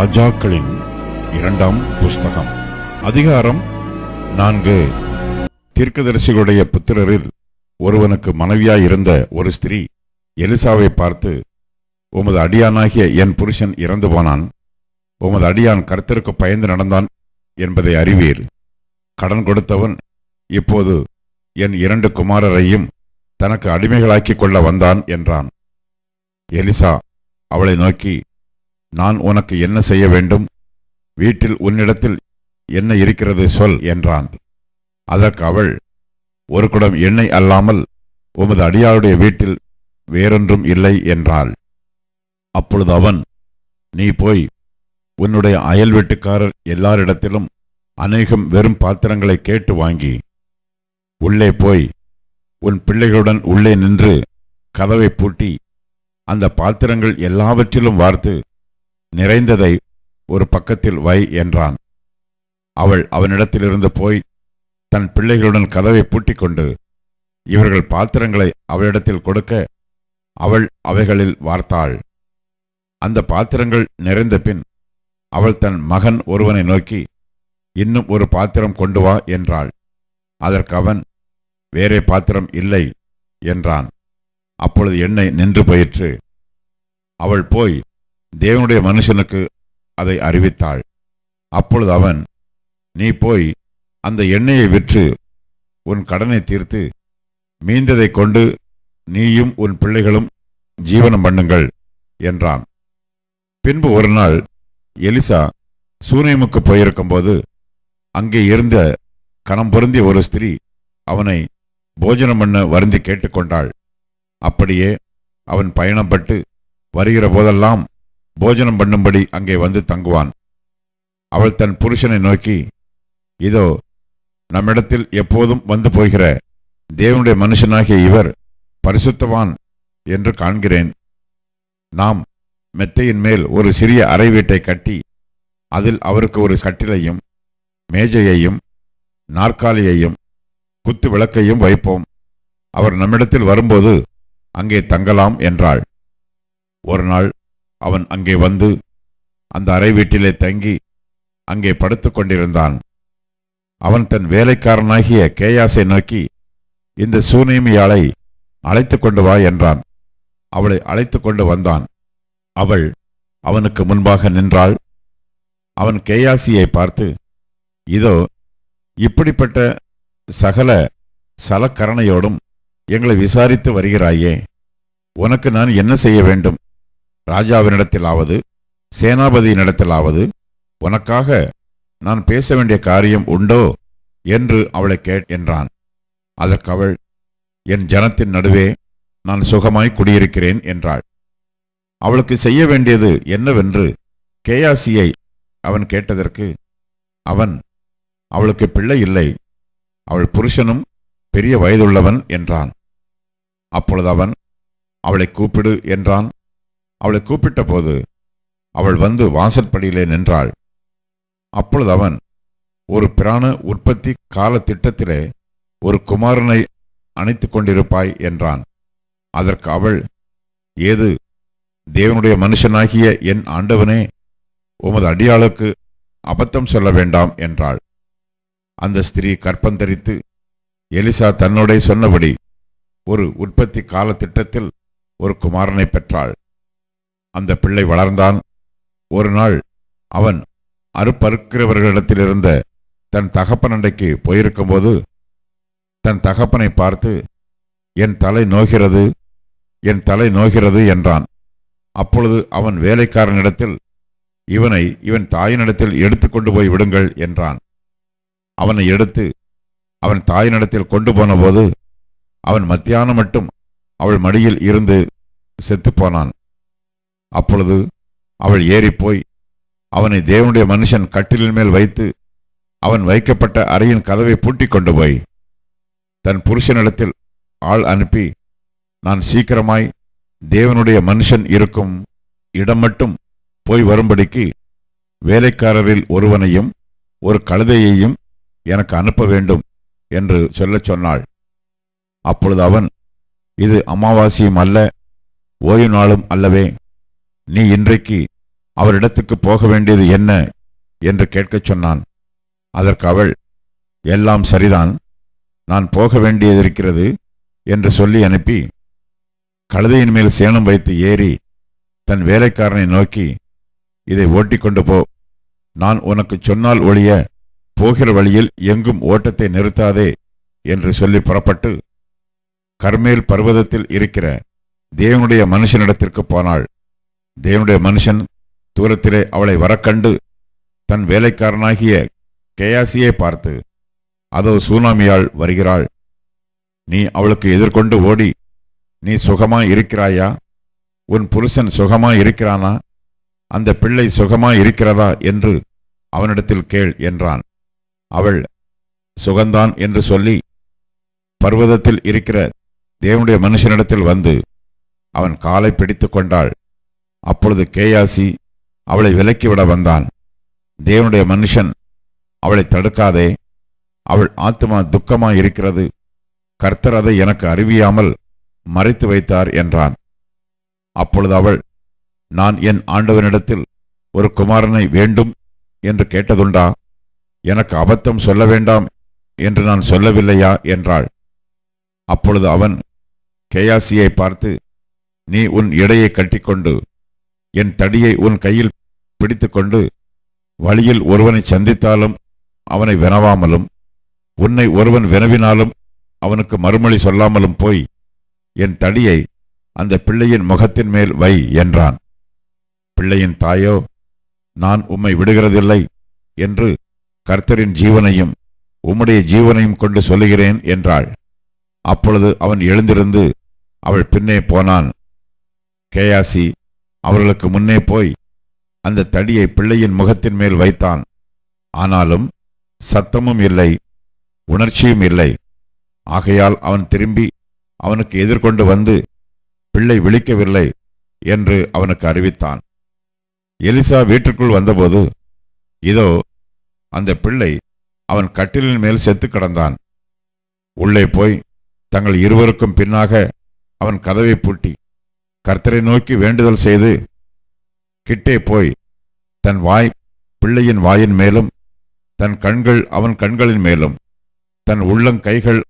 ராஜாக்களின் இரண்டாம் புஸ்தகம் அதிகாரம் நான்கு. தீர்க்கதரிசிகளுடைய புத்திரரில் ஒருவனுக்கு மனைவியாயிருந்த ஒரு ஸ்திரீ எலிசாவை பார்த்து உமது அடியானாகிய என் புருஷன் இறந்து போனான். உமது அடியான் கருத்திற்கு பயந்து நடந்தான் என்பதை அறிவீர். கடன் கொடுத்தவன் இப்போது என் இரண்டு குமாரரையும் தனக்கு அடிமைகளாக்கிக் கொள்ள வந்தான் என்றான். எலிசா அவளை நோக்கி நான் உனக்கு என்ன செய்ய வேண்டும்? வீட்டில் உன்னிடத்தில் என்ன இருக்கிறது சொல் என்றான். அதற்கு அவள் ஒரு குடம் எண்ணெய் அல்லாமல் உமது அடியாருடைய வீட்டில் வேறொன்றும் இல்லை என்றாள். அப்பொழுது அவன் நீ போய் உன்னுடைய அயல் வீட்டுக்காரர் எல்லாரிடத்திலும் அநேகம் வெறும் பாத்திரங்களை கேட்டு வாங்கி உள்ளே போய் உன் பிள்ளைகளுடன் உள்ளே நின்று கதவை பூட்டி அந்த பாத்திரங்கள் எல்லாவற்றிலும் வார்த்து நிறைந்ததை ஒரு பக்கத்தில் வை என்றான். அவள் அவனிடத்திலிருந்து போய் தன் பிள்ளைகளுடன் கதவை பூட்டிக் கொண்டு இவர்கள் பாத்திரங்களை அவளிடத்தில் கொடுக்க அவள் அவைகளில் வார்த்தாள். அந்த பாத்திரங்கள் நிறைந்த பின் அவள் தன் மகன் ஒருவனை நோக்கி இன்னும் ஒரு பாத்திரம் கொண்டு வா என்றாள். அதற்கு அவன் வேறே பாத்திரம் இல்லை என்றான். அப்பொழுது எண்ணெய் நின்று போயிற்று. அவள் போய் தேவனுடைய மனுஷனுக்கு அதை அறிவித்தாள். அப்பொழுது அவன் நீ போய் அந்த எண்ணெயை விற்று உன் கடனை தீர்த்து மீந்ததைக் கொண்டு நீயும் உன் பிள்ளைகளும் ஜீவனம் பண்ணுங்கள் என்றான். பின்பு ஒரு நாள் எலிசா சூனேமுக்கு போயிருக்கும்போது அங்கே இருந்த கணம் பொருந்திய ஒரு ஸ்திரீ அவனை போஜனம் பண்ண வருந்தி கேட்டுக்கொண்டாள். அப்படியே அவன் பயணப்பட்டு வருகிற போதெல்லாம் போஜனம் பண்ணும்படி அங்கே வந்து தங்குவான். அவள் தன் புருஷனை நோக்கி இதோ நம்மிடத்தில் எப்போதும் வந்து போகிற தேவனுடைய மனுஷனாகிய இவர் பரிசுத்தவான் என்று காண்கிறேன். நாம் மெத்தையின் மேல் ஒரு சிறிய அறை வீட்டை கட்டி அதில் அவருக்கு ஒரு கட்டிலையும் மேஜையையும் நாற்காலியையும் குத்து விளக்கையும் வைப்போம். அவர் நம்மிடத்தில் வரும்போது அங்கே தங்கலாம் என்றாள். ஒரு நாள் அவன் அங்கே வந்து அந்த அறை வீட்டிலே தங்கி அங்கே படுத்துக் கொண்டிருந்தான் அவன் தன் வேலைக்காரனாகிய கேயாசை நோக்கி இந்த சூனேமியாளை அழைத்து கொண்டு வா என்றான். அவளை அழைத்து கொண்டு வந்தான். அவள் அவனுக்கு முன்பாக நின்றாள். அவன் கேயாசியை பார்த்து இதோ இப்படிப்பட்ட சகல சலக்கரணையோடும் எங்களை விசாரித்து வருகிறாயே உனக்கு நான் என்ன செய்ய வேண்டும்? ராஜாவினிடத்திலாவது சேனாபதியினிடத்திலாவது உனக்காக நான் பேச வேண்டிய காரியம் உண்டோ என்று அவளை கேட் என்றான். அதற்கு அவள் என் ஜனத்தின் நடுவே நான் சுகமாய் குடியிருக்கிறேன் என்றாள். அவளுக்கு செய்ய வேண்டியது என்னவென்று கேயாசியை அவன் கேட்டதற்கு அவன் அவளுக்கு பிள்ளை இல்லை. அவள் புருஷனும் பெரிய வயதுள்ளவன் என்றான். அப்பொழுது அவன் அவளை கூப்பிடு என்றான். அவளை கூப்பிட்ட போது அவள் வந்து வாசற்படியிலே நின்றாள். அப்பொழுது அவன் ஒரு பிராண உற்பத்தி கால திட்டத்திலே ஒரு குமாரனை அணைத்து கொண்டிருப்பாய் என்றான். அதற்கு அவள் ஏது தேவனுடைய மனுஷனாகிய என் ஆண்டவனே உமது அடியாளுக்கு அபத்தம் சொல்ல வேண்டாம் என்றாள். அந்த ஸ்திரீ கற்பந்தரித்து எலிசா தன்னோடே சொன்னபடி ஒரு உற்பத்தி கால திட்டத்தில் ஒரு குமாரனை பெற்றாள். அந்த பிள்ளை வளர்ந்தான். ஒரு நாள் அவன் அறுப்பறுக்கிறவர்களிடத்திலிருந்த தன் தகப்பன் அண்டைக்கு போயிருக்கும்போது தன் தகப்பனை பார்த்து என் தலை நோகிறது என் தலை நோகிறது என்றான். அப்பொழுது அவன் வேலைக்காரனிடத்தில் இவனை இவன் தாயினிடத்தில் எடுத்துக்கொண்டு போய் விடுங்கள் என்றான். அவனை எடுத்து அவன் தாயினிடத்தில் கொண்டு போனபோது அவன் மத்தியானம் மட்டும் அவள் மடியில் இருந்து செத்துப்போனான் அப்பொழுது அவள் ஏறிப்போய் அவனை தேவனுடைய மனுஷன் கட்டிலின் மேல் வைத்து அவன் வைக்கப்பட்ட அறையின் கதவை பூட்டிக் கொண்டு போய் தன் புருஷனிடத்தில் ஆள் அனுப்பி நான் சீக்கிரமாய் தேவனுடைய மனுஷன் இருக்கும் இடம் மட்டும் போய் வரும்படிக்கு வேலைக்காரரில் ஒருவனையும் ஒரு கழுதையையும் எனக்கு அனுப்ப வேண்டும் என்று சொல்லச் சொன்னாள். அப்பொழுது அவன் இது அமாவாசையும் அல்ல ஓய்வு நாளும் அல்லவே நீ இன்றைக்கு அவரிடத்துக்கு போக வேண்டியது என்ன? என்று கேட்கச் சொன்னான். அதற்கு அவள் எல்லாம் சரிதான். நான் போக வேண்டியதிருக்கிறது என்று சொல்லி அனுப்பி கழுதையின் மேல் சேணம் வைத்து ஏறி தன் வேலைக்காரனை நோக்கி இதை ஓட்டிக்கொண்டு போ. நான் உனக்கு சொன்னால் ஒழிய போகிற வழியில் எங்கும் ஓட்டத்தை நிறுத்தாதே என்று சொல்லி புறப்பட்டு கர்மேல் பர்வதத்தில் இருக்கிற தேவனுடைய மனுஷனிடத்திற்கு போனாள். தேவனுடைய மனுஷன் தூரத்திலே அவளை வரக்கண்டு தன் வேலைக்காரனாகிய கேயாசியை பார்த்து அதோ சூனாமியாள் வருகிறாள். நீ அவளுக்கு எதிர்கொண்டு ஓடி நீ சுகமாய் இருக்கிறாயா? உன் புருஷன் சுகமாய் இருக்கிறானா? அந்த பிள்ளை சுகமாய் இருக்கிறதா? என்று அவனிடத்தில் கேள் என்றான். அவள் சுகந்தான் என்று சொல்லி பர்வதத்தில் இருக்கிற தேவனுடைய மனுஷனிடத்தில் வந்து அவன் காலை பிடித்துக் கொண்டாள். அப்பொழுது கேயாசி அவளை விலக்கிவிட வந்தான். தேவனுடைய மனுஷன் அவளை தடுக்காதே. அவள் ஆத்துமா துக்கமாய் இருக்கிறது. கர்த்தர் அதை எனக்கு அறிவியாமல் மறைத்து வைத்தார் என்றான். அப்பொழுது அவள் நான் என் ஆண்டவனிடத்தில் ஒரு குமாரனை வேண்டும் என்று கேட்டதுண்டா? எனக்கு அபத்தம் சொல்ல வேண்டாம் என்று நான் சொல்லவில்லையா? என்றாள். அப்பொழுது அவன் கேயாசியை பார்த்து நீ உன் இடையை கட்டிக்கொண்டு என் தடியை உன் கையில் பிடித்துக்கொண்டு வழியில் ஒருவனை சந்தித்தாலும் அவனை வினவாமலும் உன்னை ஒருவன் வினவினாலும் அவனுக்கு மறுமொழி சொல்லாமலும் போய் என் தடியை அந்த பிள்ளையின் முகத்தின் மேல் வை என்றான். பிள்ளையின் தாயோ நான் உம்மை விடுகிறதில்லை என்று கர்த்தரின் ஜீவனையும் உம்முடைய ஜீவனையும் கொண்டு சொல்லுகிறேன் என்றாள். அப்பொழுது அவன் எழுந்திருந்து அவள் பின்னே போனான். கேயாசி அவர்களுக்கு முன்னே போய் அந்த தடியை பிள்ளையின் முகத்தின் மேல் வைத்தான். ஆனாலும் சத்தமும் இல்லை உணர்ச்சியும் இல்லை. ஆகையால் அவன் திரும்பி அவனுக்கு எதிர்கொண்டு வந்து பிள்ளை விழிக்கவில்லை என்று அவனுக்கு அறிவித்தான். எலிசா வீட்டிற்குள் வந்தபோது இதோ அந்த பிள்ளை அவன் கட்டிலின் மேல் செத்து கிடந்தான். உள்ளே போய் தங்கள் இருவருக்கும் பின்னாக அவன் கதவை பூட்டி கர்த்தரை நோக்கி வேண்டுதல் செய்து கிட்டே போய் தன் வாய் பிள்ளையின் வாயின் மேலும் தன் கண்கள் அவன் கண்களின் மேலும் தன் உள்ளங்கைகள்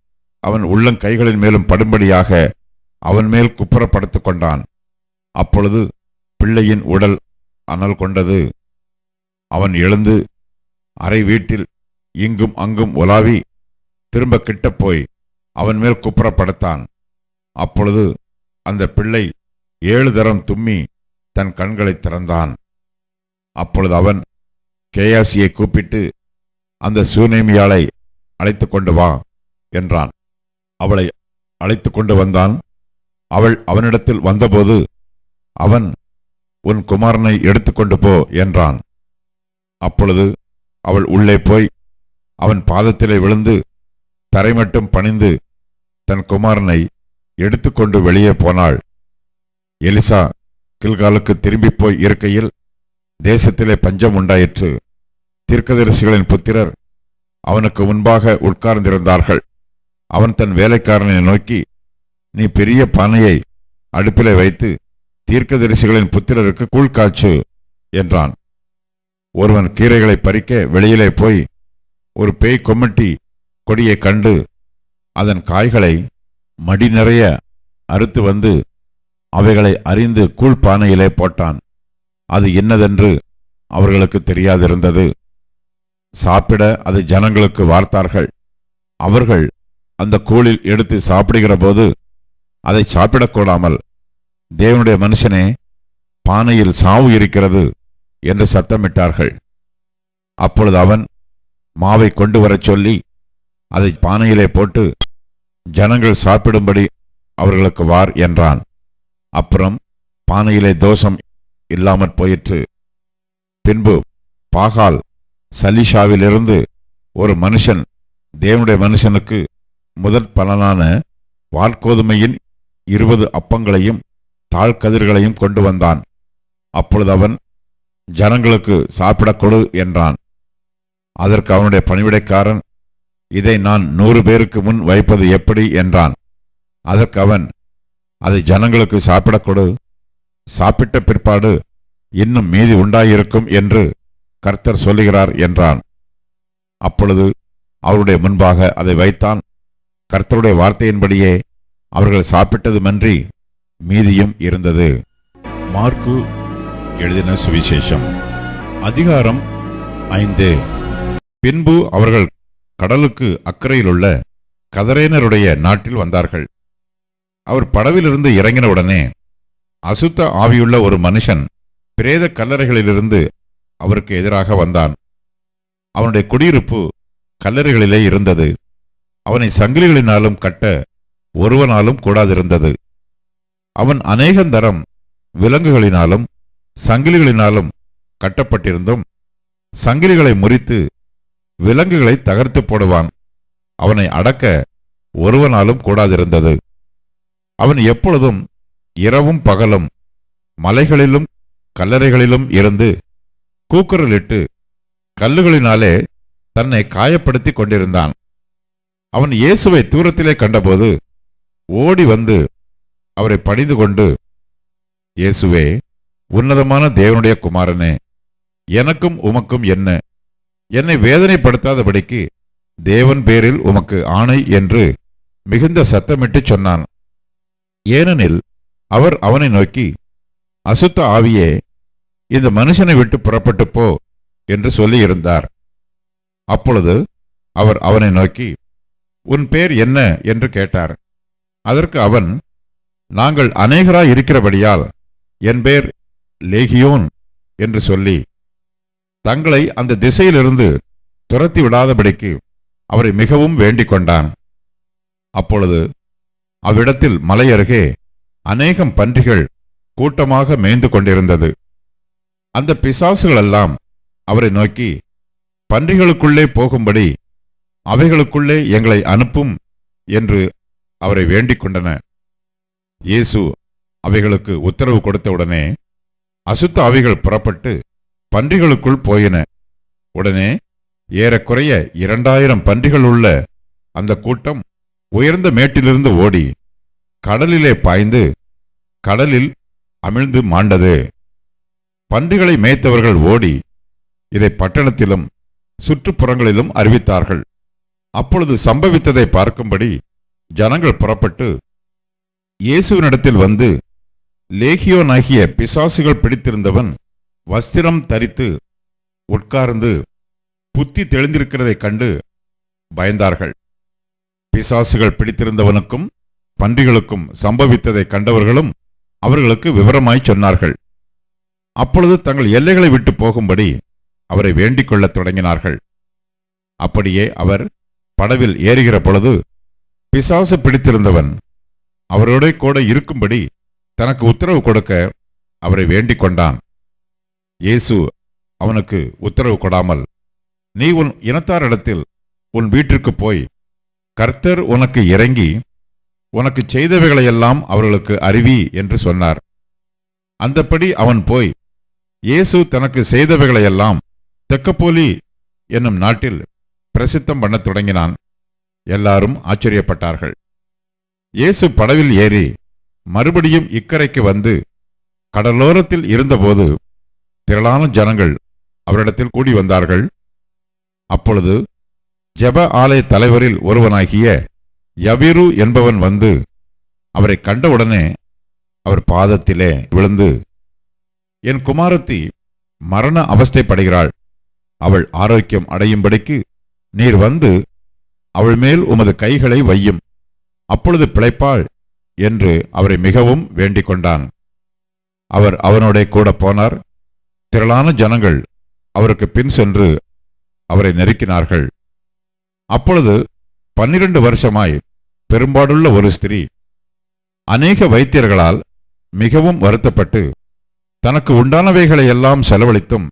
அவன் உள்ளங்கைகளின் மேலும் படும்படியாக அவன் மேல் குப்புறப்படுத்து கொண்டான். அப்பொழுது பிள்ளையின் உடல் அனல் கொண்டது. அவன் எழுந்து அறை வீட்டில் இங்கும் அங்கும் உலாவி திரும்ப கிட்ட போய் அவன் மேல் குப்புறப்படுத்தான். அப்பொழுது அந்த பிள்ளை ஏழு தரம் தும்மி தன் கண்களை திறந்தான். அப்பொழுது அவன் கேயாசியை கூப்பிட்டு அந்த சூனேமியாளை அழைத்து கொண்டு வா என்றான். அவளை அழைத்து கொண்டு வந்தான். அவள் அவனிடத்தில் வந்தபோது அவன் உன் குமாரனை எடுத்துக்கொண்டு போ என்றான். அப்பொழுது அவள் உள்ளே போய் அவன் பாதத்திலே விழுந்து தரை மட்டும் பணிந்து தன் குமாரனை எடுத்துக்கொண்டு வெளியே போனாள். எலிசா கில்காலுக்கு திரும்பிப் போய் இருக்கையில் தேசத்திலே பஞ்சம் உண்டாயிற்று. தீர்க்கதரிசிகளின் புத்திரர் அவனுக்கு முன்பாக உட்கார்ந்திருந்தார்கள். அவன் தன் வேலைக்காரனை நோக்கி நீ பெரிய பானையை அடுப்பிலே வைத்து தீர்க்கதரிசிகளின் புத்திரருக்கு கூழ் காய்ச்சு என்றான். ஒருவன் கீரைகளை பறிக்க வெளியிலே போய் ஒரு பேய் கொம்மட்டி கொடியை கண்டு அதன் காய்களை மடி நிறைய அறுத்து வந்து அவைகளை அறிந்து கூழ் பானையிலே போட்டான். அது என்னதென்று அவர்களுக்கு தெரியாதிருந்தது. சாப்பிட அதை ஜனங்களுக்கு வார்த்தார்கள். அவர்கள் அந்த கூழில் எடுத்து சாப்பிடுகிற போது அதை சாப்பிடக்கூடாமல் தேவனுடைய மனுஷனே பானையில் சாவு இருக்கிறது என்று சத்தமிட்டார்கள். அப்பொழுது அவன் மாவை கொண்டு வரச் சொல்லி அதை பானையிலே போட்டு ஜனங்கள் சாப்பிடும்படி அவர்களுக்கு வார் என்றான். அப்புறம் பானையிலே தோஷம் இல்லாமற் போயிற்று. பின்பு பாகால் சலிஷாவிலிருந்து ஒரு மனுஷன் தேவனுடைய மனுஷனுக்கு முதற் பலனான வார்கோதுமையின் இருபது அப்பங்களையும் தாழ்கதிர்களையும் கொண்டு வந்தான். அப்பொழுது அவன் ஜனங்களுக்கு சாப்பிடக் கொடு என்றான். அதற்கு அவனுடைய பணிவிடைக்காரன் இதை நான் நூறு பேருக்கு முன் வைப்பது எப்படி? என்றான். அதற்கு அவன் அதை ஜனங்களுக்கு சாப்பிடக் கொடு சாப்பிட்ட பிற்பாடு இன்னும் மீதி உண்டாயிருக்கும் என்று கர்த்தர் சொல்லுகிறார் என்றான். அப்பொழுது அவருடைய முன்பாக அதை வைத்தான். கர்த்தருடைய வார்த்தையின்படியே அவர்கள் சாப்பிட்டதுமன்றி மீதியும் இருந்தது. மார்க்கு எழுதின சுவிசேஷம். அதிகாரம் ஐந்து. பின்பு அவர்கள் கடலுக்கு அக்கறையிலுள்ள கதரேனருடைய நாட்டில் வந்தார்கள். அவர் படவிலிருந்து இறங்கினவுடனே அசுத்த ஆவியுள்ள ஒரு மனுஷன் பிரேத கல்லறைகளிலிருந்து அவருக்கு எதிராக வந்தான். அவனுடைய குடியிருப்பு கல்லறைகளிலே இருந்தது. அவனை சங்கிலிகளினாலும் கட்ட ஒருவனாலும் கூடாதிருந்தது. அவன் அநேகந்தரம் விலங்குகளினாலும் சங்கிலிகளினாலும் கட்டப்பட்டிருந்தும் சங்கிலிகளை முறித்து விலங்குகளை தகர்த்து போடுவான். அவனை அடக்க ஒருவனாலும் கூடாதிருந்தது. அவன் எப்பொழுதும் இரவும் பகலும் மலைகளிலும் கல்லறைகளிலும் இருந்து கூக்குரலிட்டு கல்லுகளினாலே தன்னை காயப்படுத்திக் கொண்டிருந்தான். அவன் இயேசுவை தூரத்திலே கண்டபோது ஓடி வந்து அவரை பணிந்து கொண்டு இயேசுவே உன்னதமான தேவனுடைய குமாரனே எனக்கும் உமக்கும் என்ன? என்னை வேதனைப்படுத்தாதபடிக்கு தேவன் பேரில் உமக்கு ஆணை என்று மிகுந்த சத்தமிட்டு சொன்னான். ஏனெனில் அவர் அவனை நோக்கி அசுத்த ஆவியே இந்த மனுஷனை விட்டு புறப்பட்டு போ என்று சொல்லியிருந்தார். அப்பொழுது அவர் அவனை நோக்கி உன் பேர் என்ன? என்று கேட்டார். அதற்கு அவன் நாங்கள் அநேகராய் இருக்கிறபடியால் என் பேர் லேகியோன் என்று சொல்லி தங்களை அந்த திசையிலிருந்து துரத்தி விடாதபடிக்கு அவரை மிகவும் வேண்டிக் கொண்டான். அப்பொழுது அவ்விடத்தில் மலை அருகே அநேகம் பன்றிகள் கூட்டமாக மேய்ந்து கொண்டிருந்தது. அந்த பிசாசுகளெல்லாம் அவரை நோக்கி பன்றிகளுக்குள்ளே போகும்படி அவைகளுக்குள்ளே எங்களை அனுப்பும் என்று அவரை வேண்டிக் கொண்டன. இயேசு அவைகளுக்கு உத்தரவு கொடுத்தவுடனே அசுத்த அவைகள் புறப்பட்டு பன்றிகளுக்குள் போயின. உடனே ஏறக்குறைய இரண்டாயிரம் பன்றிகள் உள்ள அந்த கூட்டம் உயர்ந்த மேட்டிலிருந்து ஓடி கடலிலே பாய்ந்து கடலில் அமிழ்ந்து மாண்டது. பன்றிகளை மேய்த்தவர்கள் ஓடி இதை பட்டணத்திலும் சுற்றுப்புறங்களிலும் அறிவித்தார்கள். அப்பொழுது சம்பவித்ததை பார்க்கும்படி ஜனங்கள் புறப்பட்டு இயேசுவினிடத்தில் வந்து லேகியோனாகிய பிசாசுகள் பிடித்திருந்தவன் வஸ்திரம் தரித்து உட்கார்ந்து புத்தி தெளிந்திருக்கிறதைக் கண்டு பயந்தார்கள். பிசாசுகள் பிடித்திருந்தவனுக்கும் பன்றிகளுக்கும் சம்பவித்ததைக் கண்டவர்களும் அவர்களுக்கு விவரமாய் சொன்னார்கள். அப்பொழுது தங்கள் எல்லைகளை விட்டு போகும்படி அவரை வேண்டிக் கொள்ளத் தொடங்கினார்கள். அப்படியே அவர் படவில் ஏறுகிற பொழுது பிசாசு பிடித்திருந்தவன் அவரோட கூட இருக்கும்படி தனக்கு உத்தரவு கொடுக்க அவரை வேண்டிக் கொண்டான் இயேசு அவனுக்கு உத்தரவு கொடாமல் நீ உன் இனத்தாரிடத்தில் உன் வீட்டிற்கு போய் கர்த்தர் உனக்கு இறங்கி உனக்கு செய்தவைகளையெல்லாம் அவர்களுக்கு அறிவி என்று சொன்னார். அந்தப்படி அவன் போய் இயேசு தனக்கு செய்தவைகளையெல்லாம் தெக்கப்போலி என்னும் நாட்டில் பிரசித்தம் பண்ணத் தொடங்கினான். எல்லாரும் ஆச்சரியப்பட்டார்கள். இயேசு படவில் ஏறி மறுபடியும் இக்கரைக்கு வந்து கடலோரத்தில் இருந்தபோது திரளான ஜனங்கள் அவரிடத்தில் கூடி வந்தார்கள். அப்பொழுது ஜெப ஆலய தலைவரில் ஒருவனாகிய யபிரு என்பவன் வந்து அவரை கண்டவுடனே அவர் பாதத்திலே விழுந்து என் குமாரத்தி மரண அவஸ்தைப்படுகிறாள். அவள் ஆரோக்கியம் அடையும்படிக்கு நீர் வந்து அவள் மேல் உமது கைகளை வையும். அப்பொழுது பிழைப்பாள் என்று அவரை மிகவும் வேண்டிக் கொண்டான். அவர் அவனோட கூட போனார். திரளான ஜனங்கள் அவருக்கு பின் சென்று அவரை நெருக்கினார்கள். அப்பொழுது பன்னிரண்டு வருஷமாய் பெரும்பாடுள்ள ஒரு ஸ்திரீ அநேக வைத்தியர்களால் மிகவும் வருத்தப்பட்டு தனக்கு உண்டானவைகளை எல்லாம் செலவழித்தும்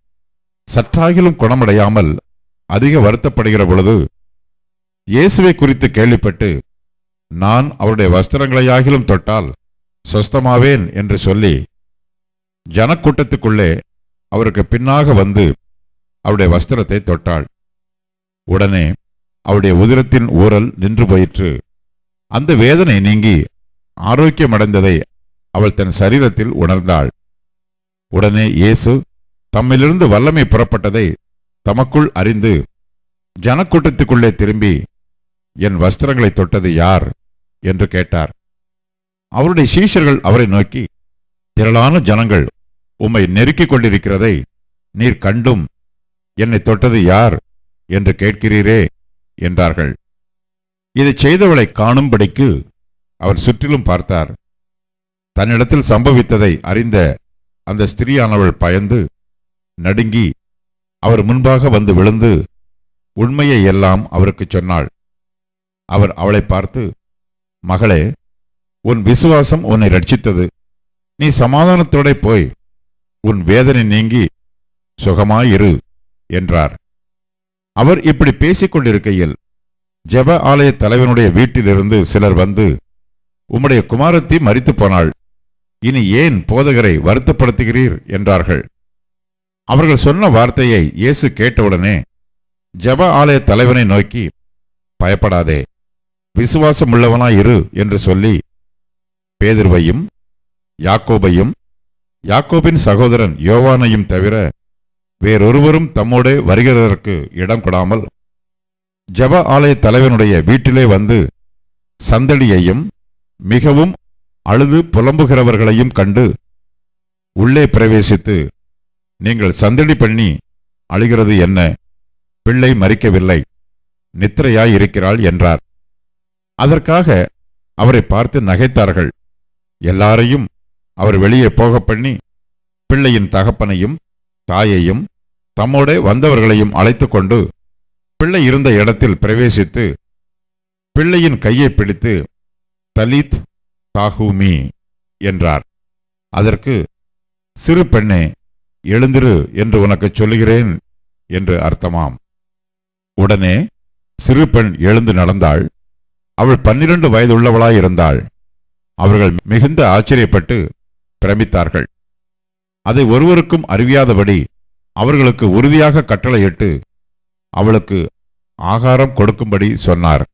சற்றாகிலும் குணமடையாமல் அதிக வருத்தப்படுகிற பொழுது இயேசுவை குறித்து கேள்விப்பட்டு நான் அவருடைய வஸ்திரங்களையாகிலும் தொட்டால் சொஸ்தமாவேன் என்று சொல்லி ஜனக்கூட்டத்துக்குள்ளே அவருக்கு பின்னாக வந்து அவருடைய வஸ்திரத்தை தொட்டாள். உடனே அவருடைய உதிரத்தின் ஊரல் நின்று போயிற்று. அந்த வேதனை நீங்கி ஆரோக்கியமடைந்ததை அவள் தன் சரீரத்தில் உணர்ந்தாள். உடனே இயேசு தம்மிலிருந்து வல்லமை புறப்பட்டதை தமக்குள் அறிந்து ஜனக்கூட்டத்துக்குள்ளே திரும்பி என் வஸ்திரங்களை தொட்டது யார்? என்று கேட்டார். அவருடைய சீஷர்கள் அவரை நோக்கி திரளான ஜனங்கள் உம்மை நெருக்கிக் கொண்டிருக்கிறதை நீர் கண்டும். என்னை தொட்டது யார்? என்று கேட்கிறீரே என்றார்கள். இதைச் செய்தவளை காணும்படிக்கு அவர் சுற்றிலும் பார்த்தார். தன்னிடத்தில் சம்பவித்ததை அறிந்த அந்த ஸ்திரீயானவள் பயந்து நடுங்கி அவர் முன்பாக வந்து விழுந்து உண்மையை எல்லாம் அவருக்குச் சொன்னாள். அவர் அவளை பார்த்து மகளே உன் விசுவாசம் உன்னை ரட்சித்தது நீ சமாதானத்தோட போய் உன் வேதனை நீங்கி சுகமாயிரு என்றார். அவர் இப்படி பேசிக் கொண்டிருக்கையில் ஜெப ஆலய தலைவனுடைய வீட்டிலிருந்து சிலர் வந்து உம்முடைய குமாரத்தி மறித்து போனாள் இனி ஏன் போதகரை வருத்தப்படுத்துகிறீர்? என்றார்கள். அவர்கள் சொன்ன வார்த்தையை இயேசு கேட்டவுடனே ஜெப ஆலய தலைவனை நோக்கி பயப்படாதே. விசுவாசம் உள்ளவனாயிரு என்று சொல்லி பேதிர்வையும் யாக்கோபையும் யாக்கோபின் சகோதரன் யோவானையும் தவிர வேறொருவரும் தம்மோடே வருகிறதற்கு இடம் கொடாமல் ஜெப ஆலய தலைவனுடைய வீட்டிலே வந்து சந்தடியையும் மிகவும் அழுது புலம்புகிறவர்களையும் கண்டு உள்ளே பிரவேசித்து நீங்கள் சந்தடி பண்ணி அழுகிறது என்ன? பிள்ளை மறிக்கவில்லை நித்திரையாய் இருக்கிறாள் என்றார். அதற்காக அவரை பார்த்து நகைத்தார்கள். எல்லாரையும் அவர் வெளியே போக பண்ணி பிள்ளையின் தகப்பனையும் தாயையும் தம்மோடே வந்தவர்களையும் அழைத்துக் கொண்டு பிள்ளை இருந்த இடத்தில் பிரவேசித்து பிள்ளையின் கையை பிடித்து தலித் தாகூமி என்றார். அதற்கு சிறு பெண்ணே எழுந்திரு என்று உனக்குச் சொல்லுகிறேன் என்று அர்த்தமாம். உடனே சிறு பெண் எழுந்து நடந்தாள். அவள் பன்னிரண்டு வயதுள்ளவளாயிருந்தாள். அவர்கள் மிகுந்த ஆச்சரியப்பட்டு பிரமித்தார்கள். அதை ஒருவருக்கும் அறிவியாதபடி அவர்களுக்கு உறுதியாக கட்டளையிட்டு அவளுக்கு ஆகாரம் கொடுக்கும்படி சொன்னார்.